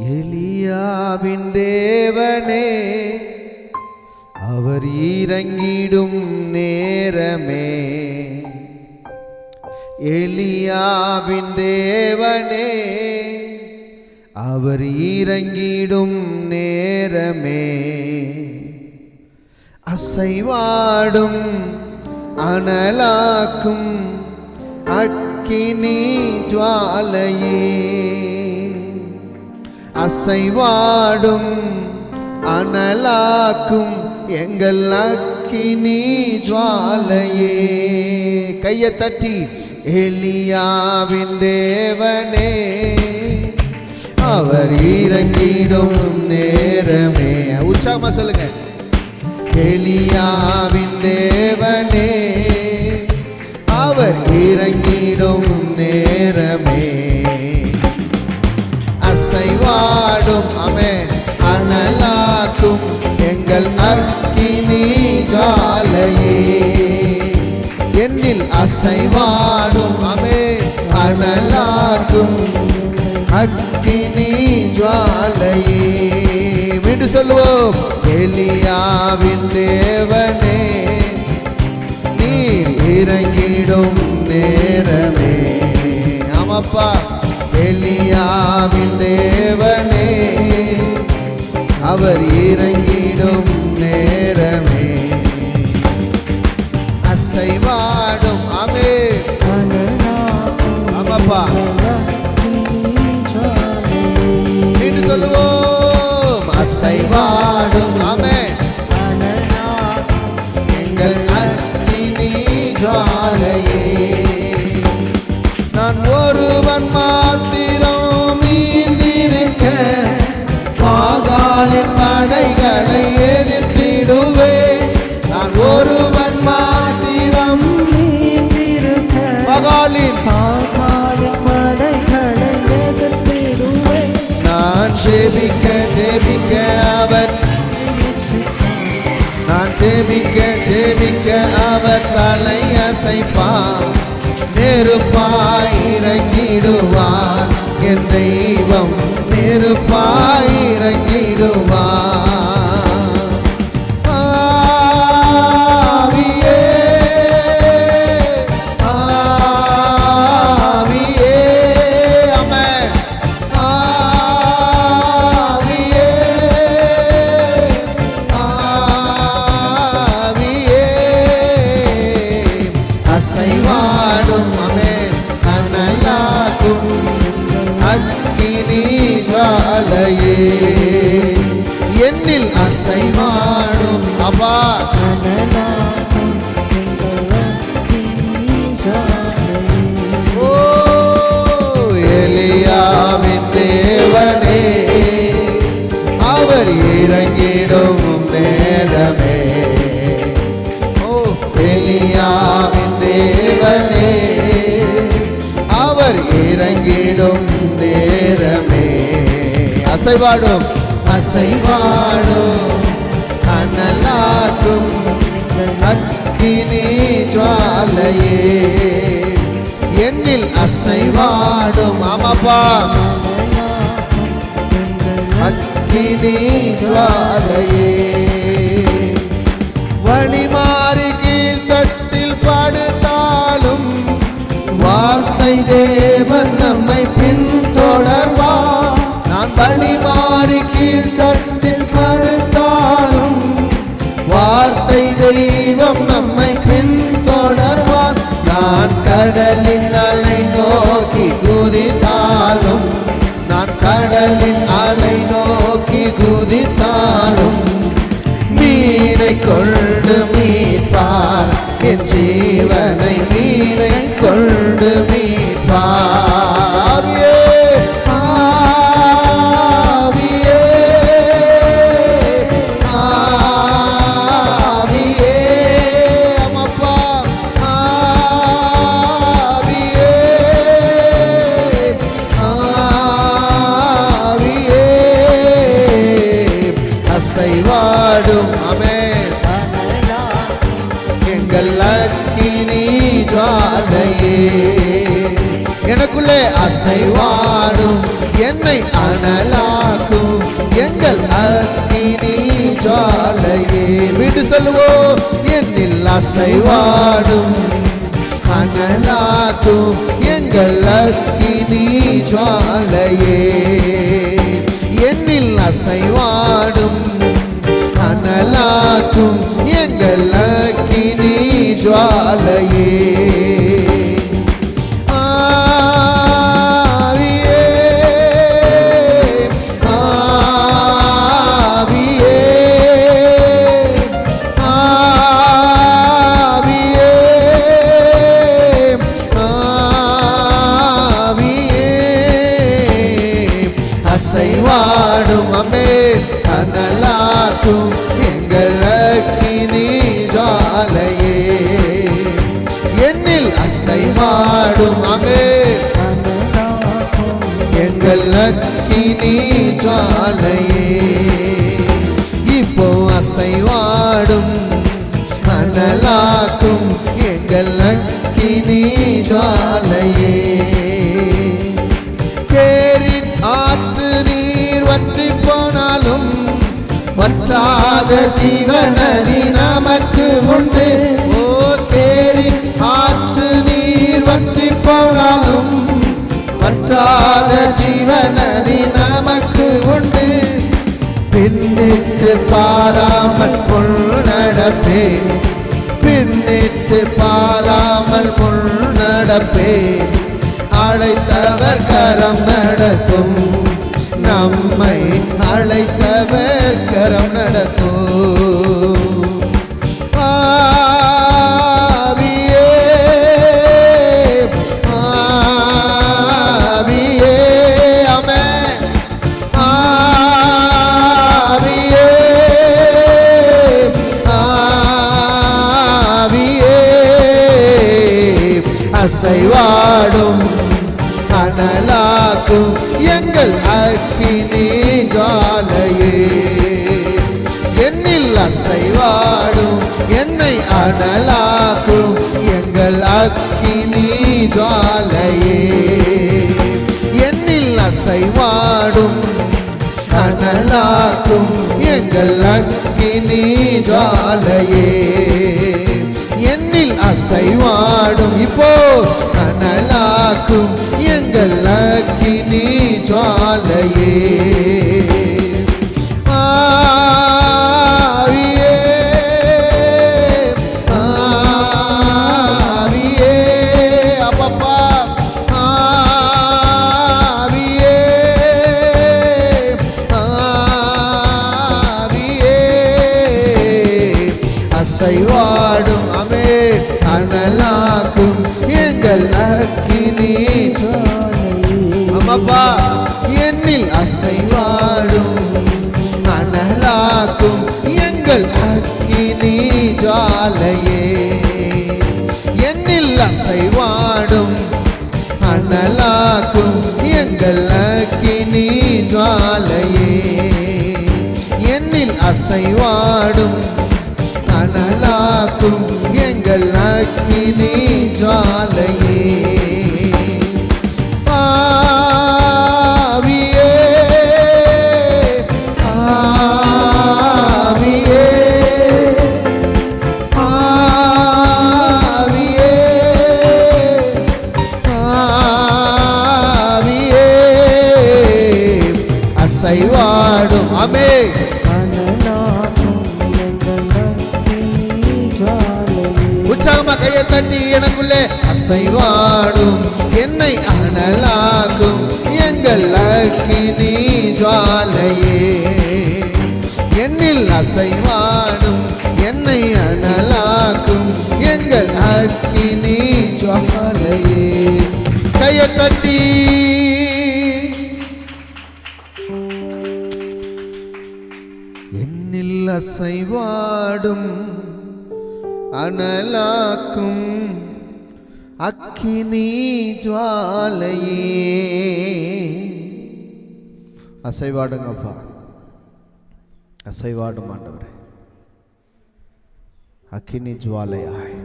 எலியாவின் தேவனே அவர் இறங்கிடும் நேரமே. எலியாவின் தேவனே அவர் இறங்கிடும் நேரமே. அசைவாடும் அனலாக்கும் அக்கினி ஜுவாலையே. அசைவாடும் அனலாக்கும் எங்கள் அக்கினி ஜுவாலையே. கையை தட்டி எலியாவின் தேவனே அவர் இறங்கிடும் நேரமே. உற்சாகமா சொல்லுங்க. எலியாவின் தேவனே அவர் இறங்கிடும் நேரமே. அசைவாடும் அமே அனலாக்கும் எங்கள் அக்கினி ஜாலையே. என்னில் அசைவாடும். அமே அனலாக்கும் அக்கினி ஜுவாலையே மீண்டும் சொல்லுவோம். எலியாவின் தேவனே நீர் இறங்கிடும் நேரமே. அப்பா எலியாவின் தேவனே. அவர் இறங்கிடும் நேரமே. அசைவாடும் அமே ஆமாப்பா. என்று சொல்லுவோம். அசைவாடும் அமே நான் ஜெபிக்க ஜெபிக்க அவர் தலை அசைப்பார். நெருப்பாய் இறங்கிடுவார். என் தெய்வம் நெருப்பாய் இறங்கிடுவார். அக்கினி ஜாலையே என்னில் அசைவாடும் அப்பா அசைவாடும். அசைவாடும். அனலாக்கும் அக்கினி ஜுவாலையே. என்னில் அசைவாடும். அமபா அக்கினி ஜுவாலையே. வழி மாறி கீழ் தட்டில் படுத்தாலும் வார்த்தை தேவன் நம்மை பின் நாளும் மீனை கொண்டு மீட்பார். என் ஜீவனை மீனை கொண்டு மீட்பார். எனக்குள்ளே அசைவாடும் என்னை அனலாக்கும். எங்கள் அக்கினி ஜாலையே விட்டு சொல்லுவோம் என்னில் அசைவாடும். அனலாக்கும் எங்கள் அக்கினி ஜாலையே என்னில் அசைவாடும். அனலாக்கும் எங்கள் அக்கினி ஜுவாலையே எங்கள் அக்கினி ஜாலையே. இப்போ அசைவாடும் அனலாக்கும் எங்கள் அக்கினி ஜாலையே. தேரின் ஆற்று நீர் வற்றி போனாலும் வற்றாத ஜீவனதி நமக்கு உண்டு. வற்றாத ஜீவநதி நமக்கு உண்டு. பின்னிட்டு பாராமல் பொல் நடப்பே. பின்னிட்டு பாராமல் பொல் நடப்பே. அழைத்தவர் கரம் நடத்தும். நம்மை அழைத்தவர் கரம் நடத்தும். அசைவாடும் அனலாக்கும் எங்கள் அக்கினி ஜாலையே. என்னில் அசைவாடும் என்னை அனலாக்கும் எங்கள் அக்கினி ஜாலையே. என்னில் அசைவாடும் அனலாக்கும் எங்கள் அக்கினி ஜாலையே. அசைவாடும் இப்போ அனலாக்கும் எங்கள் அக்கினி ஜாலையே. ஆ மாலையே என்னில் அசைவாடும் அனலாக்கும் எங்கள் அக்கினி ஜாலையே என்னில் அசைவாடும் அனலாக்கும் எங்கள் அக்கினி ஜாலையே தட்டி எனக்குள்ளே அசைவாடும். என்னை அனலாகும் எங்கள் அக்கினி ஜுவாலையே. என்னில் அசைவாடும். என்னை அனலாக்கும். எங்கள் அக்கினி ஜுவாலையே. கையை தட்டி. என்னில் அசைவாடும். அனலாக்கும் அக்கினி ஜுவாலையே. அசைவாடுங்கப்பா. அசைவாடும் ஆண்டவரே. அக்கினி ஜுவாலையாய்.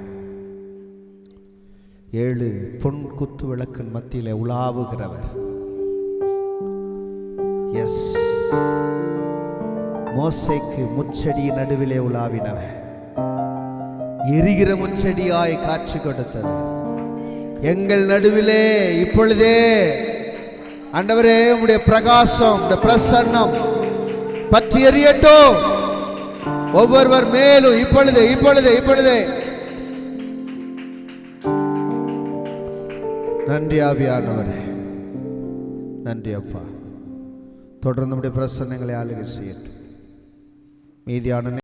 ஏழு பொன் குத்து விளக்கின் மத்தியில் உலாவுகிறவர். எஸ் மோசைக்கு முச்செடியின் நடுவிலே உலாவினவர். எரிகிற முச்செடியாய் காட்சி கொடுத்தது. எங்கள் நடுவிலே இப்பொழுதே ஆண்டவரே உடைய பிரகாசம் பிரசன்னம் பற்றி எறியட்டும் ஒவ்வொருவர் மேலும் இப்பொழுது இப்பொழுது இப்பொழுது. நன்றி ஆவியானவரே. நன்றி அப்பா. தொடர்ந்து நம்முடைய பிரசன்னங்களை ஆளுகை செய்யட்டும். மீதியான